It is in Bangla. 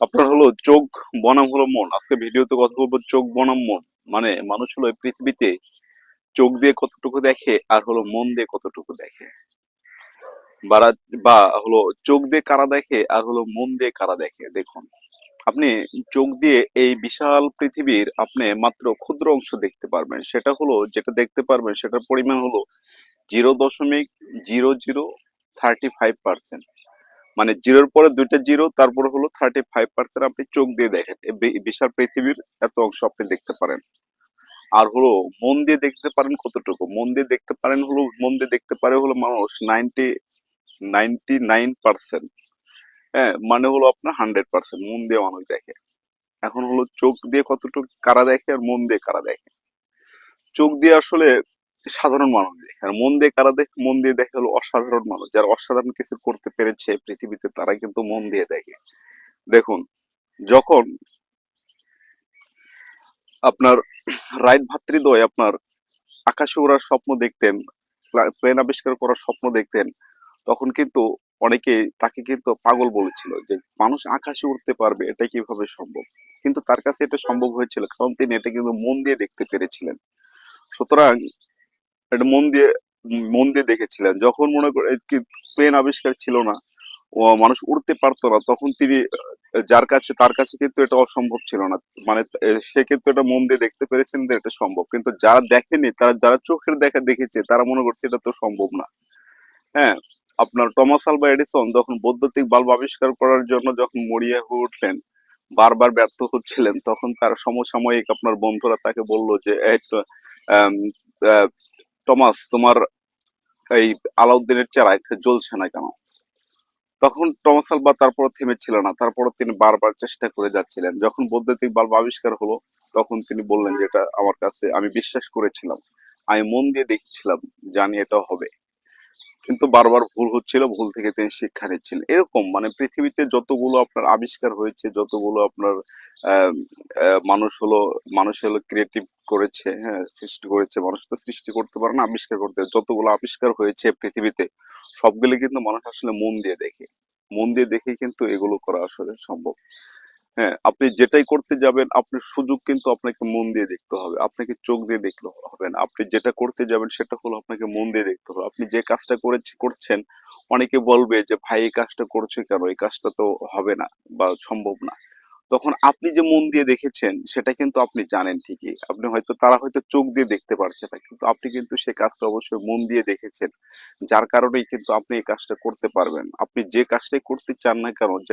আপনার হলো চোখ বনাম হলো মন। আজকে ভিডিওতে কথা বলব চোখ বনাম মন। মানে মানুষ হলো পৃথিবীতে চোখ দিয়ে কতটুকু দেখে আর হলো মন দিয়ে কতটুকু দেখে। বা হলো চোখ দিয়ে কারা দেখে আর হলো মন দিয়ে কারা দেখে, দেখুন। আপনি চোখ দিয়ে এই বিশাল পৃথিবীর আপনি মাত্র ক্ষুদ্র অংশ দেখতে পারবেন। সেটা হলো যেটা দেখতে পারবেন সেটার পরিমাণ হলো জিরো দশমিক zero zero thirty five percent. মানে জিরোর পরে দুইটা জিরো, তারপর হলো থার্টি ফাইভ পার্সেন্ট আপনি চোখ দিয়ে দেখেন। বিশাল পৃথিবীর এত অংশ আপনি দেখতে পারেন। আর হলো মন দিয়ে দেখতে পারেন কতটুকু? মন দিয়ে দেখতে পারেন হলো, মন দিয়ে দেখতে পারে হলো মানুষ নাইনটি নাইনটি নাইন পার্সেন্ট হ্যাঁ মানে হলো আপনার হান্ড্রেড পার্সেন্ট মন দিয়ে মানুষ দেখে। এখন হলো চোখ দিয়ে কতটুকু কারা দেখে আর মন দিয়ে কারা দেখে? চোখ দিয়ে আসলে সাধারণ মানুষ দেখে আর মন দিয়ে কারা দেখে, মন দিয়ে দেখে হলো অসাধারণ মানুষ। যারা অসাধারণ কিছু করতে পেরেছে পৃথিবীতে তারা কিন্তু মন দিয়ে দেখে। দেখুন, যখন আপনার রাইট ভাতৃদ্বয় আপনার আকাশে ওড়ার স্বপ্ন দেখতেন প্লেন আবিষ্কার করার স্বপ্ন দেখতেন, তখন কিন্তু অনেকে তাকে কিন্তু পাগল বলেছিল যে, মানুষ আকাশে উঠতে পারবে এটা কীভাবে সম্ভব? কিন্তু তার কাছে এটা সম্ভব হয়েছিল, কারণ তিনি এটা কিন্তু মন দিয়ে দেখতে পেরেছিলেন। সুতরাং এটা মন দিয়ে মন দিয়ে দেখেছিলেন। যখন মনে করে কি প্লেন আবিষ্কার ছিল না, ও মানুষ উড়তে পারতো না, তখন তিনি, যার কাছে, তার কাছে কিন্তু এটা অসম্ভব ছিল না। মানে সে কিন্তু এটা মন দিয়ে দেখতে পেরেছেন যে এটা সম্ভব। কিন্তু যারা দেখেনি, তারা, যারা চোখের দেখা দেখেছে, তারা মনে করছে এটা তো সম্ভব না। হ্যাঁ আপনার টমাস আলভা এডিসন যখন বৈদ্যুতিক বাল্ব আবিষ্কার করার জন্য যখন মরিয়া হয়ে উঠলেন, বারবার ব্যর্থ হচ্ছিলেন, তখন তার সমসাময়িক আপনার বন্ধুরা তাকে বলল যে টমাস, তোমার এই আলাউদ্দিনের চেরায় জ্বলছে না কেন? তখন টমাস আলবা তারপর থেমেছিল না। তারপর তিনি বারবার চেষ্টা করে যাচ্ছিলেন। যখন বৈদ্যুতিক বাল্ব আবিষ্কার হলো, তখন তিনি বললেন যে, এটা আমার কাছে, আমি বিশ্বাস করেছিলাম। আমি মন দিয়ে দেখছিলাম, জানি এটা হবে। কিন্তু বারবার ভুল হচ্ছিল, ভুল থেকে তিনি শিক্ষা নিচ্ছিলেন। এরকম মানে পৃথিবীতে যতগুলো আপনার আবিষ্কার হয়েছে, যতগুলো আপনার মানুষ হলো মানুষ হলো ক্রিয়েটিভ করেছে হ্যাঁ সৃষ্টি করেছে, মানুষ তো সৃষ্টি করতে পারে না, আবিষ্কার করতে। যতগুলো আবিষ্কার হয়েছে পৃথিবীতে, সবগুলো কিন্তু মানুষ আসলে মন দিয়ে দেখে। মন দিয়ে দেখে কিন্তু এগুলো করা আসলে সম্ভব। হ্যাঁ আপনি যেটাই করতে যাবেন, আপনার সুযোগ কিন্তু আপনাকে মন দিয়ে দেখতে হবে। আপনাকে চোখ দিয়ে দেখলে হবে না। আপনি যেটা করতে যাবেন, সেটা হলো আপনাকে মন দিয়ে দেখতে হবে। আপনি যে কাজটা করেছি, করছেন, অনেকে বলবে যে, ভাই, এই কাজটা করছ কেন? এই কাজটা তো হবে না বা সম্ভব না। তখন আপনি যে মন দিয়ে দেখেছেন, সেটা কিন্তু আপনি জানেন ঠিকই। আপনি হয়তো, তারা হয়তো চোখ দিয়ে দেখতে পারছে না, কিন্তু আপনি কিন্তু সে কাজটা অবশ্যই মন দিয়ে দেখেছেন। যার কারণেই কিন্তু আপনি এই কাজটা করতে পারবেন। আপনি যে কাজটাই করতে চান না কেন